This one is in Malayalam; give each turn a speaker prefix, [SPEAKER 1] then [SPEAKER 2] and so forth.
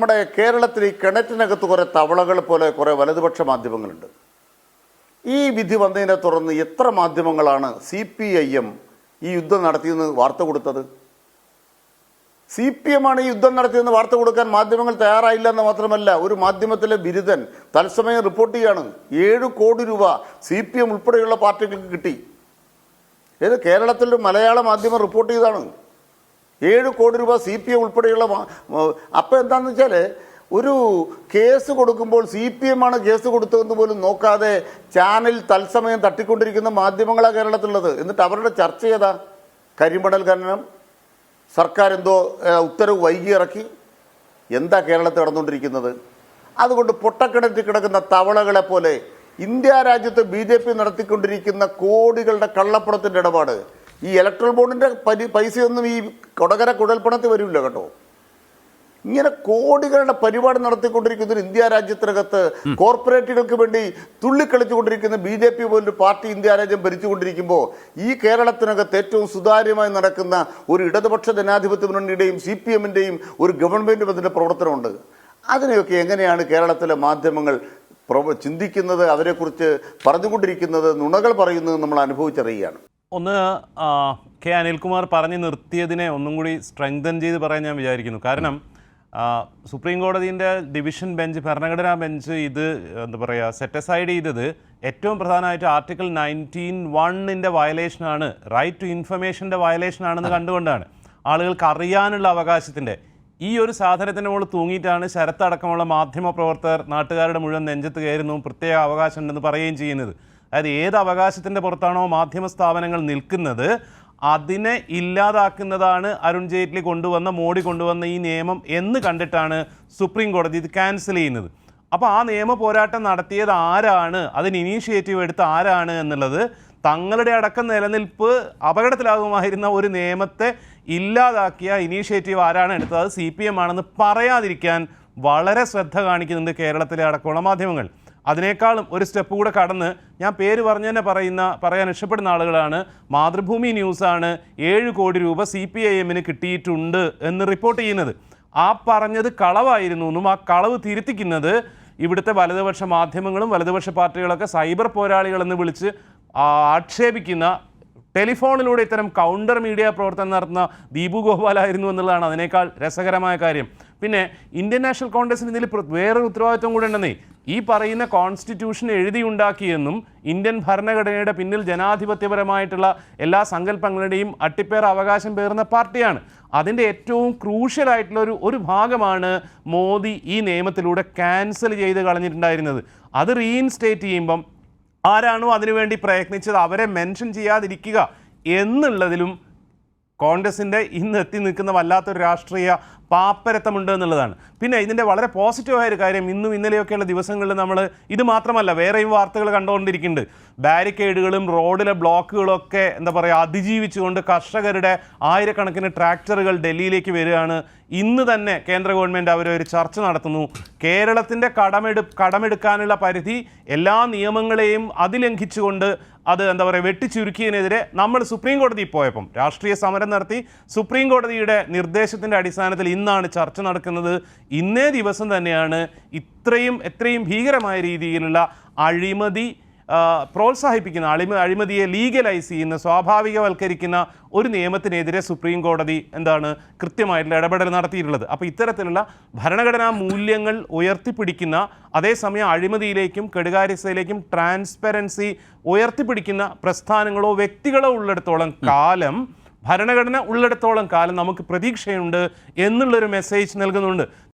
[SPEAKER 1] നമ്മുടെ കേരളത്തിൽ ഈ കിണറ്റിനകത്ത് കുറേ തവളകൾ പോലെ കുറേ വലതുപക്ഷ മാധ്യമങ്ങളുണ്ട്. ഈ വിധി വന്നതിനെ തുടർന്ന് എത്ര മാധ്യമങ്ങളാണ് സി പി ഐ എം ഈ യുദ്ധം നടത്തിയെന്ന് വാർത്ത കൊടുത്തത്? സി പി എം ആണ് ഈ യുദ്ധം നടത്തിയെന്ന് വാർത്ത കൊടുക്കാൻ മാധ്യമങ്ങൾ തയ്യാറായില്ല എന്ന് മാത്രമല്ല ഒരു മാധ്യമത്തിലെ ബിരുദൻ തത്സമയം റിപ്പോർട്ട് ചെയ്യാണ്. ഏഴ് കോടി രൂപ സി പി എം ഉൾപ്പെടെയുള്ള പാർട്ടികൾക്ക് കിട്ടി. ഏത് കേരളത്തിൽ മലയാള മാധ്യമം റിപ്പോർട്ട് ചെയ്താണ് ഏഴ് കോടി രൂപ സി പി എം ഉൾപ്പെടെയുള്ള അപ്പം എന്താണെന്ന് വെച്ചാൽ ഒരു കേസ് കൊടുക്കുമ്പോൾ സി പി എം ആണ് കേസ് കൊടുത്തതെന്ന് പോലും നോക്കാതെ ചാനൽ തത്സമയം തട്ടിക്കൊണ്ടിരിക്കുന്ന മാധ്യമങ്ങളാണ് കേരളത്തിലുള്ളത്. എന്നിട്ട് അവരുടെ ചർച്ച ചെയ്താ കരിമണൽ ഖനനം സർക്കാർ എന്തോ ഉത്തരവ് വൈകി ഇറക്കി. എന്താ കേരളത്തിൽ നടന്നുകൊണ്ടിരിക്കുന്നത്? അതുകൊണ്ട് പൊട്ടക്കിണറ്റിൽ കിടക്കുന്ന തവളകളെ പോലെ ഇന്ത്യ രാജ്യത്ത് ബി ജെ പി നടത്തിക്കൊണ്ടിരിക്കുന്ന കോടികളുടെ കള്ളപ്പണത്തിന്റെ ഇടപാട്. ഈ ഇലക്ട്രൽ ബോണ്ടിന്റെ പരി പൈസയൊന്നും ഈ കൊടകര കുഴൽപ്പണത്തിൽ വരില്ല കേട്ടോ. ഇങ്ങനെ കോടികളുടെ പരിപാടി നടത്തിക്കൊണ്ടിരിക്കുന്ന ഒരു ഇന്ത്യ രാജ്യത്തിനകത്ത് കോർപ്പറേറ്റുകൾക്ക് വേണ്ടി തുള്ളിക്കളിച്ചുകൊണ്ടിരിക്കുന്ന ബി ജെ പി പോലൊരു പാർട്ടി ഇന്ത്യ രാജ്യം ഭരിച്ചുകൊണ്ടിരിക്കുമ്പോൾ ഈ കേരളത്തിനകത്ത് ഏറ്റവും സുതാര്യമായി നടക്കുന്ന ഒരു ഇടതുപക്ഷ ജനാധിപത്യ മുന്നണിയുടെയും സി പി എമ്മിന്റെയും ഒരു ഗവൺമെന്റും അതിന്റെ പ്രവർത്തനമുണ്ട്. അതിനെയൊക്കെ എങ്ങനെയാണ് കേരളത്തിലെ മാധ്യമങ്ങൾ ചിന്തിക്കുന്നത് അവരെക്കുറിച്ച് പറഞ്ഞുകൊണ്ടിരിക്കുന്നത് നുണകൾ പറയുന്നത് നമ്മൾ അനുഭവിച്ചറിയുകയാണ്.
[SPEAKER 2] ഒന്ന് കെ അനിൽകുമാർ പറഞ്ഞു നിർത്തിയതിനെ ഒന്നും കൂടി സ്ട്രെങ്തൻ ചെയ്ത് പറയാൻ ഞാൻ വിചാരിക്കുന്നു. കാരണം സുപ്രീം കോടതിന്റെ ഡിവിഷൻ ബെഞ്ച് ഭരണഘടനാ ബെഞ്ച് ഇത് എന്താ പറയുക സെറ്റസൈഡ് ചെയ്തത് ഏറ്റവും പ്രധാനമായിട്ട് ആർട്ടിക്കിൾ നയന്റീൻ വണ്ണിന്റെ വയലേഷനാണ് റൈറ്റ് ടു ഇൻഫർമേഷന്റെ വയലേഷനാണെന്ന് കണ്ടുകൊണ്ടാണ് ആളുകൾക്ക് അറിയാനുള്ള അവകാശത്തിന്റെ ഈ ഒരു സാധനത്തിന് മുകളിൽ തൂങ്ങിയിട്ടാണ് ശരത്തടക്കമുള്ള മാധ്യമ പ്രവർത്തകർ നാട്ടുകാരുടെ മുഴുവൻ നെഞ്ചത്ത് കയറുന്നു പ്രത്യേക അവകാശമുണ്ടെന്ന് പറയുകയും ചെയ്യുന്നത്. അതായത് ഏത് അവകാശത്തിന്റെ പുറത്താണോ മാധ്യമ സ്ഥാപനങ്ങൾ നിൽക്കുന്നത് അതിനെ ഇല്ലാതാക്കുന്നതാണ് അരുൺ ജെയ്റ്റ്ലി കൊണ്ടുവന്ന മോഡി കൊണ്ടുവന്ന ഈ നിയമം എന്ന് കണ്ടിട്ടാണ് സുപ്രീം കോടതി ഇത് ക്യാൻസൽ ചെയ്യുന്നത്. അപ്പോൾ ആ നിയമ പോരാട്ടം നടത്തിയത് ആരാണ്? അതിന് ഇനീഷ്യേറ്റീവ് എടുത്ത ആരാണ് എന്നുള്ളത് തങ്ങളുടെ അടക്കം നിലനിൽപ്പ് അപകടത്തിലാകുമായിരുന്ന ഒരു നിയമത്തെ ഇല്ലാതാക്കിയ ഇനീഷ്യേറ്റീവ് ആരാണ് എടുത്തത്? അത് സി പി എം ആണെന്ന് പറയാതിരിക്കാൻ വളരെ ശ്രദ്ധ കാണിക്കുന്നുണ്ട് കേരളത്തിലെ അടക്കമുള്ള മാധ്യമങ്ങൾ. അതിനേക്കാളും ഒരു സ്റ്റെപ്പ് കൂടെ കടന്ന് ഞാൻ പേര് പറഞ്ഞു തന്നെ പറയുന്ന പറയാൻ ഇഷ്ടപ്പെടുന്ന ആളുകളാണ്. മാതൃഭൂമി ന്യൂസാണ്. ഏഴ് കോടി രൂപ സി പി ഐ എമ്മിന് കിട്ടിയിട്ടുണ്ട് എന്ന് റിപ്പോർട്ട് ചെയ്യുന്നത്. ആ പറഞ്ഞത് കളവായിരുന്നു എന്നും ആ കളവ് തിരുത്തിക്കുന്നത് ഇവിടുത്തെ വലതുപക്ഷ മാധ്യമങ്ങളും വലതുപക്ഷ പാർട്ടികളൊക്കെ സൈബർ പോരാളികളെന്ന് വിളിച്ച് ആക്ഷേപിക്കുന്ന ടെലിഫോണിലൂടെ ഇത്തരം കൗണ്ടർ മീഡിയ പ്രവർത്തനം നടത്തുന്ന ദീപു ഗോപാലായിരുന്നു എന്നുള്ളതാണ് അതിനേക്കാൾ രസകരമായ കാര്യം. പിന്നെ ഇന്ത്യൻ നാഷണൽ കോൺഗ്രസിന് ഇതിൽ വേറൊരു ഉത്തരവാദിത്വം കൂടെ ഉണ്ടെന്നേ ഈ പറയുന്ന കോൺസ്റ്റിറ്റ്യൂഷൻ എഴുതിയുണ്ടാക്കിയെന്നും ഇന്ത്യൻ ഭരണഘടനയുടെ പിന്നിൽ ജനാധിപത്യപരമായിട്ടുള്ള എല്ലാ സങ്കല്പങ്ങളുടെയും അട്ടിപ്പേർ അവകാശം പേർന്ന പാർട്ടിയാണ്. അതിന്റെ ഏറ്റവും ക്രൂഷ്യൽ ആയിട്ടുള്ള ഒരു ഒരു ഭാഗമാണ് മോദി ഈ നിയമത്തിലൂടെ ക്യാൻസൽ ചെയ്ത് കളഞ്ഞിട്ടുണ്ടായിരുന്നത്. അത് റീഇൻസ്റ്റേറ്റ് ചെയ്യുമ്പം ആരാണോ അതിനുവേണ്ടി പ്രയത്നിച്ചത് അവരെ മെൻഷൻ ചെയ്യാതിരിക്കുക എന്നുള്ളതിലും കോൺഗ്രസിന്റെ ഇന്ന് എത്തി നിൽക്കുന്ന വല്ലാത്തൊരു രാഷ്ട്രീയ പാപ്പരത്തമുണ്ട് എന്നുള്ളതാണ്. പിന്നെ ഇതിന്റെ വളരെ പോസിറ്റീവായ ഒരു കാര്യം ഇന്നും ഇന്നലെയൊക്കെയുള്ള ദിവസങ്ങളിൽ നമ്മൾ ഇത് മാത്രമല്ല വേറെയും വാർത്തകൾ കണ്ടുകൊണ്ടിരിക്കുന്നുണ്ട്. ബാരിക്കേഡുകളും റോഡിലെ ബ്ലോക്കുകളൊക്കെ എന്താ പറയുക അതിജീവിച്ചുകൊണ്ട് കർഷകരുടെ ആയിരക്കണക്കിന് ട്രാക്ടറുകൾ ഡൽഹിയിലേക്ക് വരികയാണ്. ഇന്ന് തന്നെ കേന്ദ്ര ഗവൺമെന്റ് അവരൊരു ചർച്ച നടത്തുന്നു. കേരളത്തിന്റെ കടമെടു കടമെടുക്കാനുള്ള പരിധി എല്ലാ നിയമങ്ങളെയും അതിലംഘിച്ചുകൊണ്ട് അത് എന്താ പറയുക വെട്ടിച്ചുരുക്കിയതിനെതിരെ നമ്മൾ സുപ്രീം കോടതിയിൽ പോയപ്പം രാഷ്ട്രീയ സമരം നടത്തി സുപ്രീം കോടതിയുടെ നിർദ്ദേശത്തിന്റെ അടിസ്ഥാനത്തിൽ ഇന്നാണ് ചർച്ച നടക്കുന്നത്. ഇന്നേ ദിവസം തന്നെയാണ് ഇത്രയും എത്രയും ഭീകരമായ രീതിയിലുള്ള അഴിമതി പ്രോത്സാഹിപ്പിക്കുന്ന അഴിമ അഴിമതിയെ ലീഗലൈസ് ചെയ്യുന്ന സ്വാഭാവികവൽക്കരിക്കുന്ന ഒരു നിയമത്തിനെതിരെ സുപ്രീം കോടതി എന്താണ് കൃത്യമായിട്ടുള്ള ഇടപെടൽ നടത്തിയിട്ടുള്ളത്. അപ്പോൾ ഇത്തരത്തിലുള്ള ഭരണഘടനാ മൂല്യങ്ങൾ ഉയർത്തിപ്പിടിക്കുന്ന അതേസമയം അഴിമതിയിലേക്കും കെടുകാര്യസ്ഥയിലേക്കും ട്രാൻസ്പെറൻസി ഉയർത്തിപ്പിടിക്കുന്ന പ്രസ്ഥാനങ്ങളോ വ്യക്തികളോ ഉള്ളിടത്തോളം കാലം ഭരണഘടന ഉള്ളിടത്തോളം കാലം നമുക്ക് പ്രതീക്ഷയുണ്ട് എന്നുള്ളൊരു മെസ്സേജ് നൽകുന്നുണ്ട്.